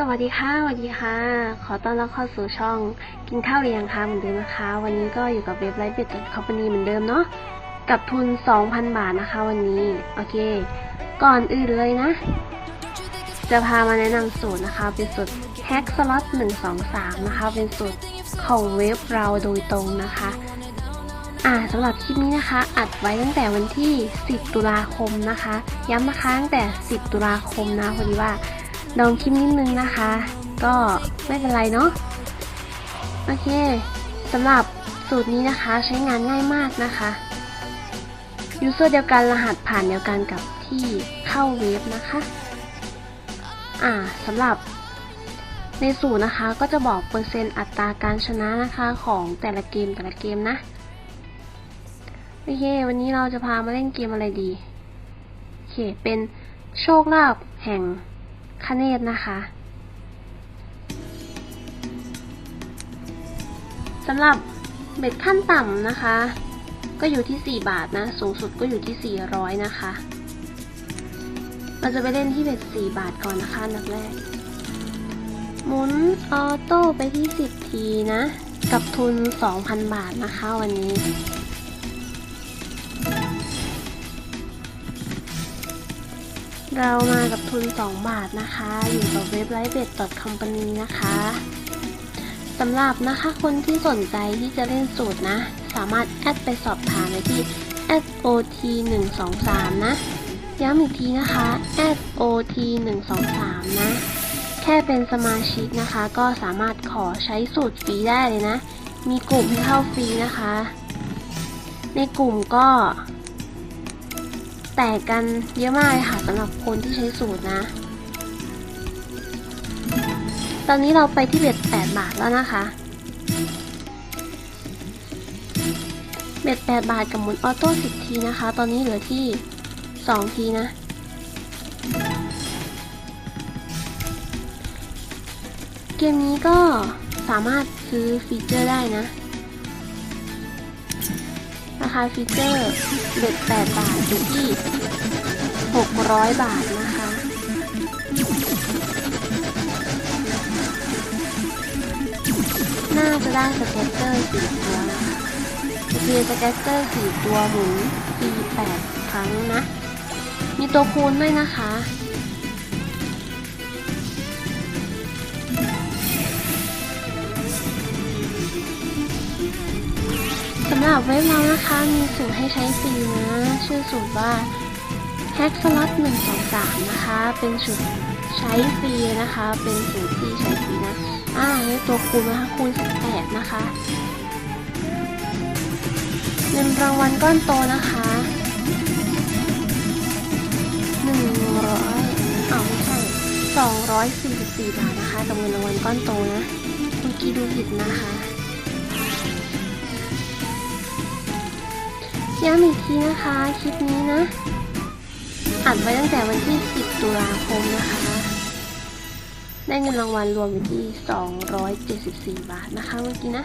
สวัสดีค่ะสวัสดีค่ะ ขอต้อนรับเข้าสู่ช่องกินข้าวหรือยังคะเหมือนเดิมนะคะ วันนี้ก็อยู่กับเว็บไลฟ์เบ็ดคอมพานีเหมือนเดิมเนาะกับทุน 2,000 บาทนะคะ วันนี้โอเค ก่อนอื่นเลยนะ จะพามาแนะนำสูตรนะคะ เป็นสูตรแฮกสล็อต123 นะคะ เป็นสูตรของเว็บเราโดยตรงนะคะ อ่าสำหรับคลิปนี้นะคะ อัดไว้ตั้งแต่วันที่ 10 ตุลาคมนะคะ ย้ำนะคะตั้งแต่ 10 ตุลาคมนะพอดีว่า ดองคลิปนิดนึงนะคะ ก็ไม่เป็นไรเนาะโอเคสำหรับสูตรนี้นะคะใช้งานง่ายมากนะคะ ยูเซอร์เดียวกันรหัสผ่านเดียวกันกับที่เข้าเว็บนะคะ อ่าสำหรับในสูตรนะคะก็จะบอกเปอร์เซ็นต์อัตราการชนะนะคะของแต่ละเกมแต่ละเกมนะ โอเค วันนี้เราจะพามาเล่นเกมอะไรดี โอเค เป็นโชคลาภแห่ง คเนตนะคะสำหรับเบ็ดขั้นต่ำนะคะ ก็อยู่ที่ 4 บาทนะ สูงสุดก็อยู่ที่ 400 นะคะ เราจะไปเล่นที่เบ็ด 4 บาทก่อนนะคะนับแรก หมุนออโต้ไปที่ 10 ทีนะ กับทุน 2,000 บาทนะคะวันนี้ เรามากับทุน 2 บาทนะคะ อยู่กับเว็บไลฟ์เบ็ด company นะคะสำหรับนะคะคนที่สนใจที่จะเล่นสูตรนะ สามารถแอดไปสอบถามได้ที่ @ot 1 2 3นะ ย้ำอีกทีนะคะ @ot 1 2 3นะ แค่เป็นสมาชิกนะคะ ก็สามารถขอใช้สูตรฟรีได้เลยนะ มีกลุ่มให้เข้าฟรีนะคะ ในกลุ่มก็ แตกกันเยอะมากเลยค่ะสำหรับคนที่ใช้สูตรนะ ตอนนี้เราไปที่เบ็ด8บาทแล้วนะคะ เบ็ด8บาทกับหมุนออโต้10ทีนะคะ ตอนนี้เหลือที่2ทีนะเกมนี้ก็สามารถซื้อฟีเจอร์ได้นะ ราคาฟีเจอร์เบ็ด8บาทอยู่ที่ 600 บาทนะคะ น่าจะได้สเก็ตเตอร์สี่ตัวนะคะโอสเก็ตเตอร์สี่ตัวหมุนปี8ครั้งนะ มีตัวคูณด้วยนะคะ สำหรับเว็บเรานะคะ มีสูตรให้ใช้ฟรีนะ ชื่อสูตรว่า Hack Slot 123 นะคะ เป็นสูตรใช้ฟรีนะคะ เป็นสูตรที่ใช้ฟรีนะ อ่าให้ตัวคูณนะคะคูณ18นะคะเงินรางวัลก้อนโตนะคะ100อ้าไม่ใช่244 บาทนะคะกับเงินรางวัลก้อนโตนะเมื่อกี้ดูผิดนะคะ ย้ำอีกทีนะคะคลิปนี้นะอัดไว้ตั้งแต่วันที่ 10 ตุลาคมนะคะ ได้เงินรางวัลรวมอยู่ที่ 274 บาทนะคะเมื่อกี้นะ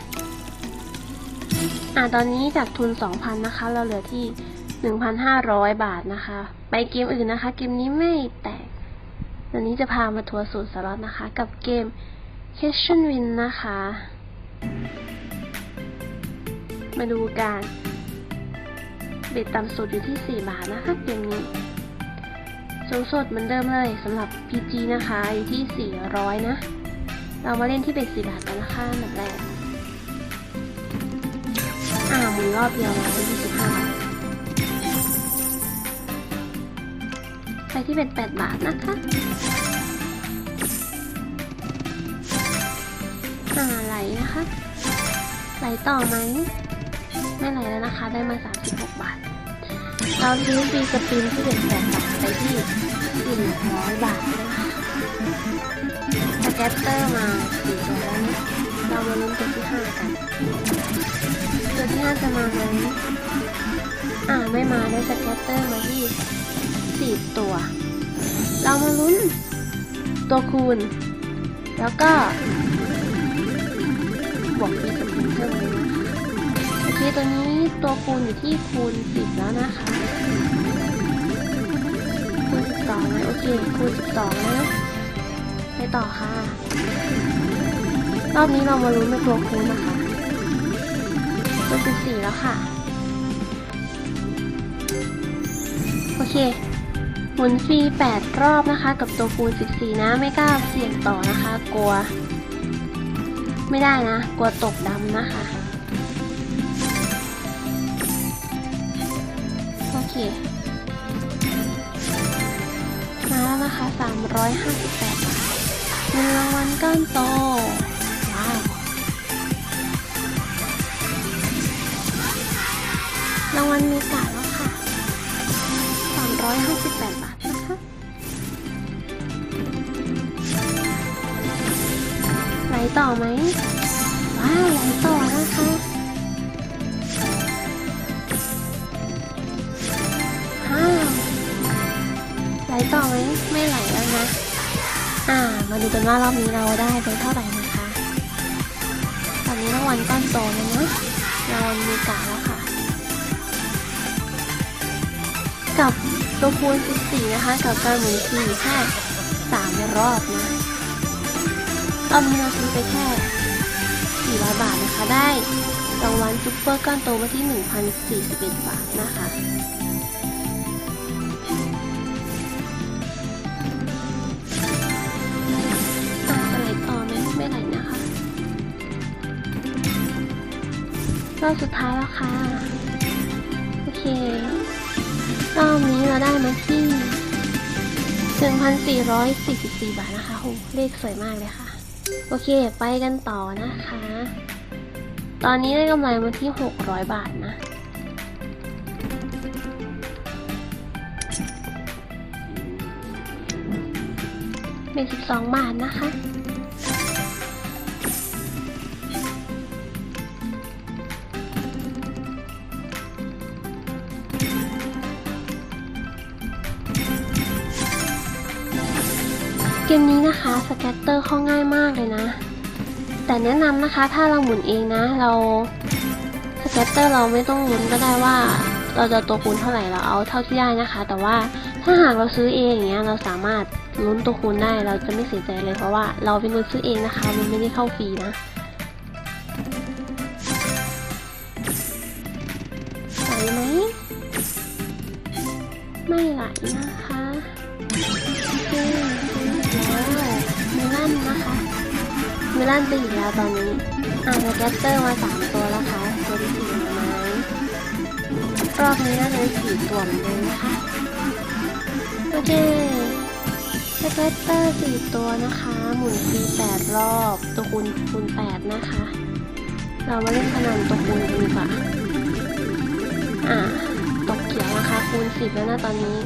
อ่าตอนนี้จากทุน 2,000 นะคะ เราเหลือที่ 1,500 บาทนะคะ ไปเกมอื่นนะคะ เกมนี้ไม่แตกตอนนี้จะพามาทัวร์สูตรสล็อตนะคะ กับเกม c a s h i o n Win นะคะ มาดูการ เบ็ดต่ำสุดอยู่ที่ 4 บาทนะคะเกมนี้สูงสุดเหมือนเดิมเลยสำหรับ PG นะคะอยู่ที่ 400 นะ เรามาเล่นที่เบ็ด4บาทกันนะคะอันดับแรกอ่าหมุนรอบเดียวมาที่25บาทไปที่เบ็ด8บาทนะคะอ่าไหลนะคะ ไหลต่อไหม ไม่ไหลแล้วนะคะ ได้มา 36 บาท เราซื้อฟรีสปินที่เป็นแปดบาทไปที่100 บาทนะคะสแกตเตอร์มาสี่ตัวแล้วนะเรามาลุ้นตัวที่5กัน ตัวที่5จะมาไหมอ่าไม่มาได้สแกตเตอร์มาที่4ตัว เรามาลุ้นตัวคูณ แล้วก็บวกฟรีสปินเพิ่มเลยนะคะโอ เคตัวนี้ตัวคูณอยู่ที่คูณ10แล้วนะคะคูณ12นะโอเคคูณ12แล้วนะไปต่อค่ะ รอบนี้เรามาลุ้นเป็นตัวคูณนะคะตัวสิบสี่แล้วค่ะ โอเคหมุนฟรี8รอบนะคะ กับตัวคูณ14นะไม่กล้าเสี่ยงต่อนะคะ กลัว ไม่ได้นะ กลัวตกดำนะคะ มาแล้วนะคะ 358บาทเงินรางวัลก้อนโต ว้าวรางวัลมีกาแล้วค่ะ 358 บาทนะคะไหลต่อไหมว้าวไหลต่อนะคะ ต่อไหมไม่ไหลแล้วนะ อ่า มาดูกันว่ารอบนี้เราได้ไปเท่าไหร่นะคะ ตอนนี้รางวัลก้อนโตแล้วนะรางวัลมีกาแล้วค่ะ กับตัวคูณ14นะคะ กับการหมุนฟรีแค่3รอบนะรอบนี้เราซื้อไปแค่400บาทนะคะได้รางวัลซุปเปอร์ก้อนโตมาที่ 1,041 บาทนะคะ รอบสุดท้ายแล้วค่ะ โอเค รอบนี้เราได้มาที่ 1,444 บาทนะคะโหเลขสวยมากเลยค่ะ โอเค ไปกันต่อนะคะ ตอนนี้ได้กำไรมาที่ 600 บาทนะเป็น12 บาทนะคะ มนี้นะคะสแกตเตอร์เข้าง่ายมากเลยนะ แต่แนะนำนะคะถ้าเราหมุนเองนะ เราสเก็ตเตอร์เราไม่ต้องลุ้นก็ได้ว่า เราจะตัวคูณเท่าไหร่เราเอาเท่าที่ได้นะคะ แต่ว่าถ้าหากเราซื้อเองอย่างเงี้ยเราสามารถลุ้นตัวคูณได้เราจะไม่เสียใจเลยเพราะว่าเราเป็นคนซื้อเองนะคะ มันไม่ได้เข้าฟรีนะไหลไหมไม่ไหลนะคะ ลันไปอีกแล้วตอนนี้อ่านแกตเตอร์มาสามตัวแล้วค่ะตัวที่สี่ไหมรอบนี้น่าจะสี่ตัวเหมือนเดิมนะคะ โอเคสเกตเตอร์สี่ตัวนะคะ หมุนฟรีแปดรอบ ตัวคูณคูณแปดนะคะ เรามาเล่นพนันตัวคูณกันดีกว่าอ่าตกเขียวนะคะคูณสิบแล้วนะตอนนี้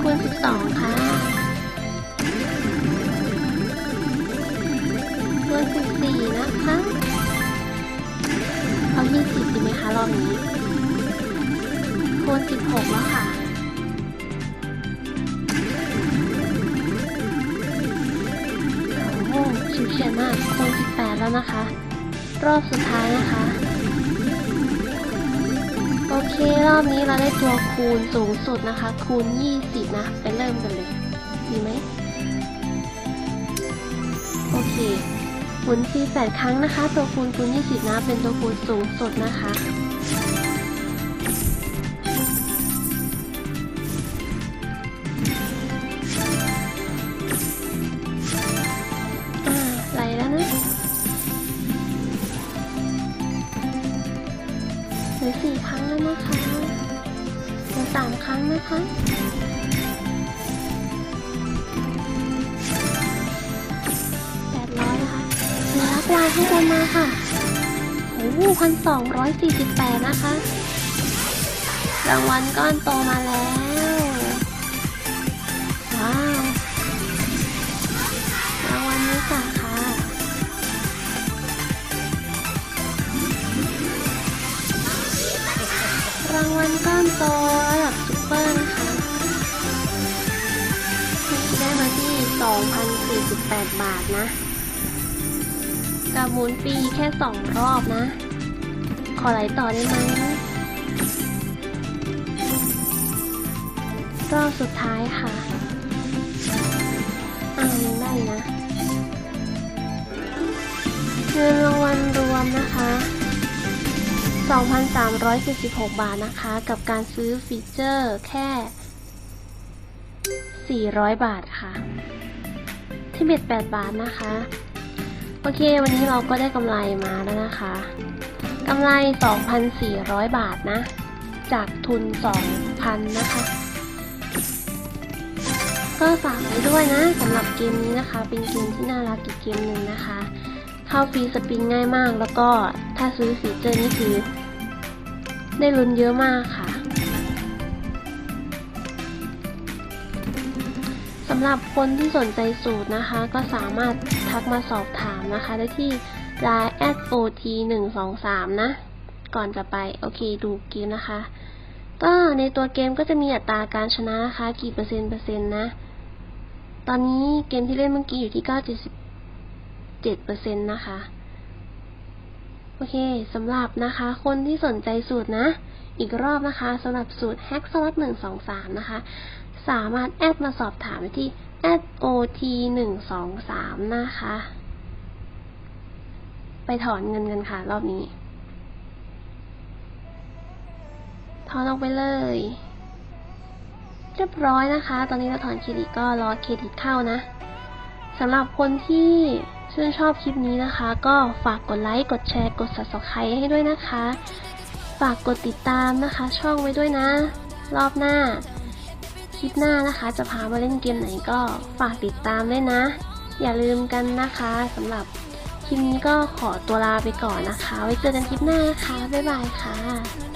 คูณสิบสองค่ะ คูณสิบสี่นะคะเอายี่สิบดีไหมคะรอบนี้คูณสิบหกแล้วค่ะโอ้โหชิวเฉียดมากคูณสิบแปดแล้วนะคะ รอบสุดท้ายนะคะ โอเครอบนี้เราได้ตัวคูณสูงสุดนะคะ คูณ20นะ ไปเริ่มกันเลย ดีไหมโอเค หมุนฟรี8ครั้งนะคะ ตัวคูณคูณ20 นะ เป็นตัวคูณสูงสุดนะคะ อ่าไหลแล้วนะเหลือสี่ครั้งแล้วนะคะเหลือสามครั้งนะคะ ข้างบนมาค่ะโอ้โหพันสองร้อยสี่สิบแปดนะคะ รางวัลก้อนโตมาแล้ว ว้าว รางวัลนี้จ้ะค่ะ รางวัลก้อนโตระดับซุปเปอร์นะคะได้มาที่ 2,048 บาทนะ กับหมุนฟรีแค่2รอบนะ ขอไหลต่อได้ไหมรอบสุดท้ายค่ะอ้าวยังได้นะเงินรางวัลรวมนะคะ 2,376บาทนะคะ กับการซื้อฟีเจอร์แค่ 400 บาทค่ะที่เบ็ด8บาทนะคะ โอเค วันนี้เราก็ได้กำไรมาแล้วนะคะกำไร 2,400 บาทนะ จากทุน 2,000 นะคะ ก็ฝากไว้ด้วยนะสำหรับเกมนี้นะคะ เป็นเกมที่น่ารักอีกเกมหนึ่งนะคะ เข้าฟรีสปินง่ายมากแล้วก็ถ้าซื้อฟีเจอร์นี่คือ ได้ลุ้นเยอะมากค่ะ สำหรับคนที่สนใจสูตรนะคะ ก็สามารถทักมาสอบถามนะคะ ได้ที่ line at ot 1 2 3นะ ก่อนจะไป โอเค ดูเกมนะคะ ก็ในตัวเกมก็จะมีอัตราการชนะนะคะ กี่เปอร์เซ็นต์เปอร์เซ็นต์นะ ตอนนี้เกมที่เล่นเมื่อกี้อยู่ที่ 9.7เปอร์เซ็นต์นะคะ โอเคสำหรับนะคะ คนที่สนใจสูตรนะ อีกรอบนะคะสำหรับสูตร hack slot 1 2 3 นะคะ สามารถแอดมาสอบถามไปที่ @ot 1 2 3นะคะ ไปถอนเงินกันค่ะ รอบนี้ ถอนออกไปเลย เรียบร้อยนะคะ ตอนนี้เราถอนเครดิตก็รอเครดิตเข้านะสำหรับคนที่ชื่นชอบคลิปนี้นะคะ ก็ฝากกดไลค์ กดแชร์ กด subscribe ให้ด้วยนะคะ ฝากกดติดตามนะคะ ช่องไว้ด้วยนะ รอบหน้า คลิปหน้านะคะ จะพามาเล่นเกมไหนก็ฝากติดตามด้วยนะ อย่าลืมกันนะคะสำหรับคลิปนี้ก็ขอตัวลาไปก่อนนะคะ ไว้เจอกันคลิปหน้านะคะ บ๊ายบายค่ะ